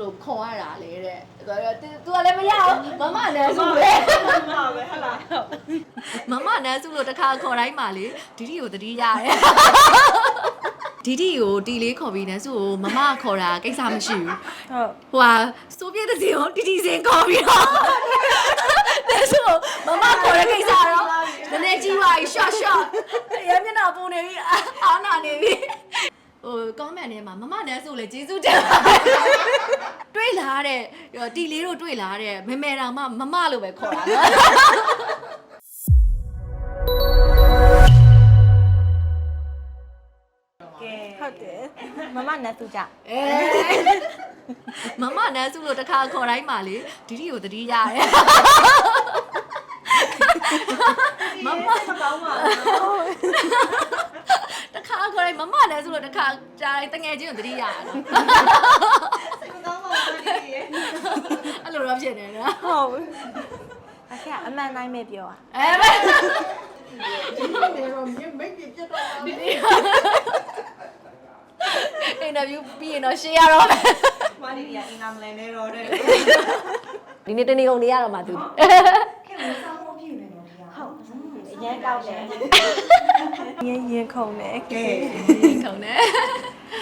လို့ခေါ်ရတာလေတဲ့သူကလည်းမရအောင်မမနဲ့စုလေမှာပဲဟလာမမနဲ့စုလို့တစ်ခါခေါ်တိုင်းမှာလေဒီဒီကိုတတိရတယ်ဒီဒီကိုတီလေးခေါ်ပြီးနေစုကိုမမခေါ်တာကိစ္စမရှိဘူးဟုတ်ဟိုဟာစိုးပြေးတဲ့စီကိုတီတီစင်ခေါ်ပြီးတော့တဲ့စုကိုမမခေါ်တဲ့ကိစ္စတော့နည်းနည်းကြီးသွားပြီ short short ရမျက်နှာပုံနေပြီအာနာနေပြီဟို comment ထဲမှာမမနဲ့ဆိုလေကျေးဇူးတင်ပါတယ် တွေ့လာတဲ့တီလေးတို့တွေ့လာတဲ့မမေတောင်မှမမလို့ပဲခေါ်တာနော်ကဲဟုတ်တယ်မမနဲ့သူကြအဲမမနဲ့စုလို့တစ်ခါခေါ်တိုင်းမှာလေဒီဒီကိုတတိရတယ်မမမကောင်းပါတစ်ခါခေါ်တိုင်းမမနဲ့စုလို့တစ်ခါကြားတိုင်းတငယ်ချင်းကိုတတိရတယ်နော် စိတ်မကောင်းပါဘူးဒီရဲ့ အဲ့လိုတော့ ဖြစ်နေနော်ဟုတ်အခက်အမှန်တိုင်းပဲပြောอ่ะအဲပဲဒီတော့မြင်မိတ်ပြပြတော့အင်တာဗျူးပြီးရင်တော့ share ရတော့မယ်မဒီကအင်္ဂါမလဲနေတော့တဲ့ဒီနေ့တနေ့ကုန်နေရတော့မှသူခင်ဗျာစောင်းမဖြစ်နေတော့ဒီကဟုတ်အရင်ကောက်တယ်ရင်ရင်ခုန်တယ်ကဲခုံ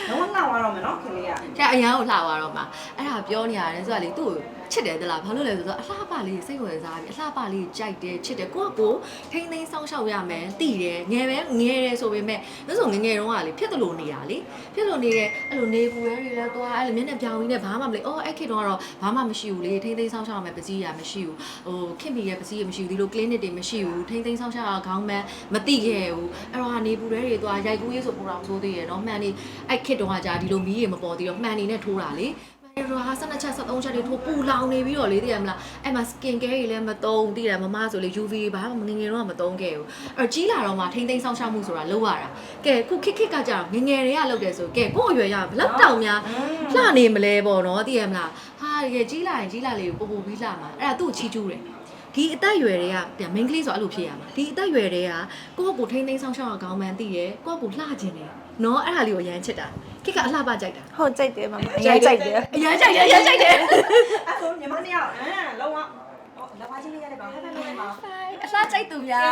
နေတော့ငါသွားတော့မယ်နော်ခင်ဗျာကျအရန်ကိုလှသွားတော့မှအဲ့ဒါပြောနေရတယ်ဆိုတော့လေသူ့ကိုချစ်တယ်တလားဘာလို့လဲဆိုတော့အလှပလေးစိတ်ဝင်စားပြီးအလှပလေးကြိုက်တယ်ချစ်တယ်ကိုကကိုထိမ့်သိမ်းစောင့်ရှောက်ရမယ်တိတယ်ငယ်ပဲငယ်တယ်ဆိုပေမဲ့လို့ဆိုငယ်ငယ်တုန်းကလေဖြစ်တယ်လို့နေတာလေဖြစ်လို့နေတယ်အဲ့လိုနေပူရဲတွေလည်းသွားအဲ့လိုမျက်နှာပြောင်ကြီးနဲ့ဘာမှမလေးအော်အဲ့ခေတ်တုန်းကတော့ဘာမှမရှိဘူးလေထိမ့်သိမ်းစောင့်ရှောက်ရမယ်ပစည်းရမရှိဘူးဟိုခင်မီရဲ့ပစည်းရမရှိဘူးဒီလို clinic တွေမရှိဘူးထိမ့်သိမ်းစောင့်ရှောက်ရခေါင်းမန်းမတိခဲ့ဘူးအဲ့တော့က နေပူရဲတွေသွားရိုက်ကူးရေးဆိုပူတော်ဆိုသေးတယ်နော်မှန်နေအဲ့ခေတ်တုန်းကကြာဒီလိုမီးရေမပေါ်သေးတော့မှန်နေနဲ့ထိုးတာလေမှန်ရောဟာ12ချက်73ချက်တွေထိုးပူလောင်နေပြီးတော့လေသိရမလားအဲ့မှာ skin care တွေလည်းမသုံးသိတယ်မမဆိုလေ UV ဘာမှငငယ်တော့မသုံးခဲ့ဘူးအဲ့ကြီးလာတော့မှထိမ့်သိမ်းစောင့်ရှောက်မှုဆိုတာလုပ်ရတာကဲခုခစ်ခစ်ကကြာငငယ်တွေကလုပ်တယ်ဆိုကဲကို့အရွယ်ရဘလောက်တောင်များလှနေမလဲပေါ့နော်သိရမလားဟာတကယ်ကြီးလာရင်ကြီးလာလေကိုပို့ပို့ပြီးလှမှာအဲ့ဒါသူ့ချီကျူးတယ် ဒီအသက်အရွယ်တွေကပြန် main ကလေးဆိုအဲ့လိုဖြစ်ရမှာဒီအသက်အရွယ်တွေကကိုယ့်ကိုယ်ထိန်းသိမ်းဆောင်ရှောက်အောင်ကောင်းမှန်းသိတယ်ကိုယ့်ကိုယ်လှကျင်တယ်နော်အဲ့ဒါလေးကိုအရန်ချစ်တာခိကအလှပကြိုက်တာဟုတ်ကြိုက်တယ်မမအရင်ကြိုက်တယ်အရန်ကြိုက်တယ်အရန်ကြိုက်တယ်အဲ့ဆိုညီမနှစ်ယောက်အဲလုံးဝလက်ပါချင်းလေးရတယ်ပါဟဲ့ဟဲ့ဟဲ့ပါ အလှကြိုက်သူများ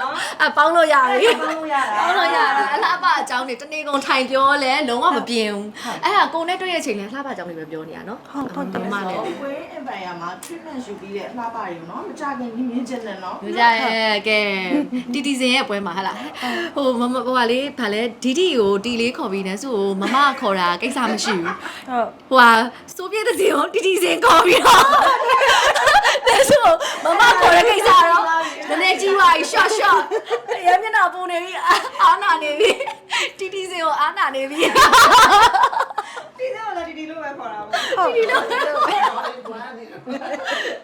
နော်အပေါင်းလို့ရပြီပေါင်းလို့ရတာပေါင်းလို့ရပြီအလှပအကြောင်းတွေတနေ့ကုန်ထိုင်ပြောလဲလုံးဝမပြင်းဘူးအဲ့ဒါကိုနဲ့တွေ့ရချိန်လဲအလှပအကြောင်းတွေပဲပြောနေရနော်ဟုတ်ဟုတ်တယ်မမလည်းကွေး empire မှာ treatment ယူပြီးတဲ့အလှပါတွေနော်မကြခင်မြင်မြင်ချင်းနဲ့နော်ညကြရဲ့ကဲတီတီစင်ရဲ့ပွဲမှာဟဟလားဟိုမမဟိုကလေဗာလဲဒီဒီကိုတီလေးခေါ်ပြီးနေစုကိုမမခေါ်တာကိစ္စမရှိဘူးဟုတ်ဟိုဟာစိုးပြေးတဲ့စီကိုတီတီစင်ခေါ်ပြီးတော့တဲ့ ဆိုမမခေါ်တဲ့ကိစ္စတော့နည်းနည်းကြီးသွားပြီ short short ရမျက်နှာပုံနေပြီအာနာနေပြီတီတီစင်ကိုအာနာနေပြီဒီတော့လည်းဒီဒီလိုပဲခေါ်တာပေါ့ဟုတ်ဒီလို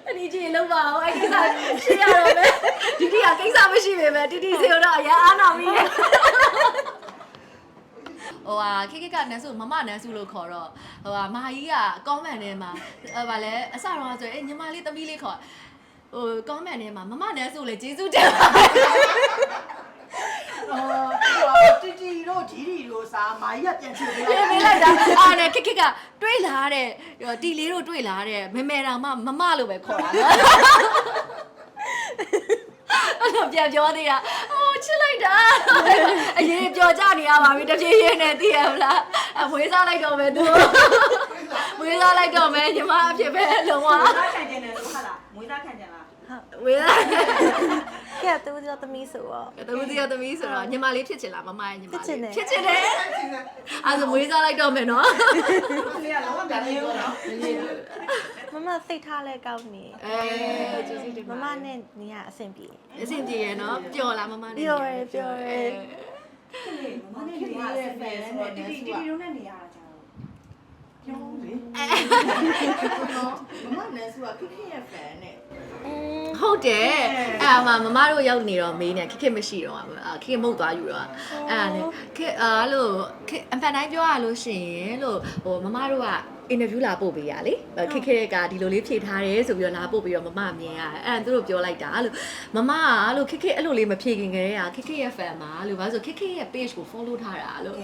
အဒီကြီးလုံးပါအောင်အဲ့ကိစ္စရှင်းရတော့မယ်ဒီဒီကကိစ္စမရှိပေမဲ့တီတီစင်တော့အရာအာနာပြီ ဟိုဟာခိခိကနန်းစုမမနန်းစုလို့ခေါ်တော့ဟိုဟာမာကြီးကကောမန့်ထဲမှာဟိုဗာလဲအစတော့ဆိုရင်ညီမလေးသမီးလေးခေါ်ဟိုကောမန့်ထဲမှာမမနန်းစုလေကျေးဇူးတင်ပါတယ်အော်တီတီတို့ဂျီရီတို့စာမာကြီးကပြန်ချင်ပေးပြင်ပေးလိုက်တာအားနဲ့ခိခိကတွေးလာတဲ့တီလေးတို့တွေးလာတဲ့မမေတောင်မှမမလို့ပဲခေါ်တာနော်အဲ့တော့ပြန်ပြောသေးတာဟို ချစ်လိုက်တာအရင်ပြောကြနေရပါပြီတဖြည်းဖြည်းနဲ့သိရမလားအမွေးစားလိုက်တော့မယ်သူမွေးစားလိုက်တော့မယ်ညီမအဖြစ်ပဲလုံးဝမွေးသားခံကြတယ်လို့ဟာလားမွေးသားခံကြလားဝေးစားကဲသူတို့သမီးဆိုတော့တူစီရသမီးဆိုတော့ညီမလေးဖြစ်ချင်လားမမရဲ့ညီမလေးဖြစ်ချင်တယ်ဖြစ်ချင်တယ်အဲ့ဒါမွေးစားလိုက်တော့မယ်နော်ဒီကလုံးဝပြန်နေဦးနော် မမစိတ်ထားလဲကောင်းနေအဲကျေးဇူးတင်မပါမနဲ့နေရအဆင်ပြေအဆင်ပြေရနော်ပျော်လားမမနဲ့ပျော်ရယ်ပျော်ရယ်မမနဲ့ဒီရဲ့ဖန်နဲ့တီတီတီတီတို့နဲ့နေရတာကြာတော့ကျောင်းလေနော်မမနဲ့ဆိုကခိခိရဲ့ဖန်နဲ့ ဟုတ်တယ်အဲ့ဒါမှမမတို့ရောက်နေတော့မေးနေခက်ခက်မရှိတော့ဘူးခက်ခက်မုတ်သွားယူတော့အဲ့ဒါနဲ့ခက်အားလို့ခက်အဖန်တိုင်းပြောရလို့ရှိရင်လို့ဟိုမမတို့က interview လာပို့ပေးရလေခက်ခဲကဒီလိုလေးဖြေထားတယ်ဆိုပြီးတော့လာပို့ပြီးတော့မမမြင်ရတယ်အဲ့ဒါသူတို့ပြောလိုက်တာအဲ့လိုမမကအဲ့လိုခက်ခဲအဲ့လိုလေးမဖြေခင်ကလေးကခက်ခဲရဲ့ fan မှာလို့ဘာလို့ဆိုခက်ခဲရဲ့ page ကို follow ထားတာလို့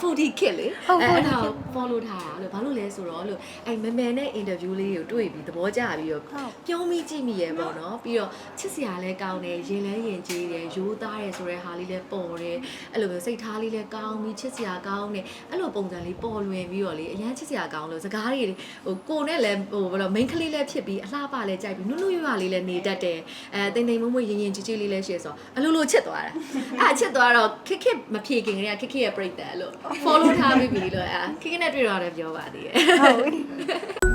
foodie kit လေအဲ့ဒါကို follow ထားတာလို့ဘာလို့လဲဆိုတော့လို့အဲ့မမဲနဲ့ interview လေးကိုတွေ့ပြီးသဘောကျပြီးတော့ပြုံးမိကြည့်မိရဲ့ပေါ့နော်ပြီးတော့ချစ်စရာလဲကောင်းတယ်ရင်လဲရင်ကြီးတယ်ရိုးသားတယ်ဆိုတဲ့ဟာလေးလဲပေါ်တယ်အဲ့လိုမျိုးစိတ်ထားလေးလဲကောင်းပြီးချစ်စရာကောင်းတယ်အဲ့လိုပုံစံလေးပေါ်လွင်ပြီးတော့လေအရန်ချစ်စရာကောင်းလို့စကားတွေဟိုကိုနဲ့လဲဟိုဘယ်လို main ကလေးလဲဖြစ်ပြီးအလှပလဲကြိုက်ပြီးနုနုရွရွလေးလဲနေတတ်တယ်အဲတိမ်တိမ်မွမွရင်ရင်ကြီးကြီးလေးလဲရှေ့ဆိုအလိုလိုချစ်သွားတာအဲ့ချစ်သွားတော့ခက်ခက်မဖြေခင်ကလေးကခက်ခက်ရဲ့ပြိတ္တလို့ follow ထားပြီးပြီလို့အဲခက်ခက်နဲ့တွေ့တော့တယ်ပြောပါသေးတယ်ဟုတ်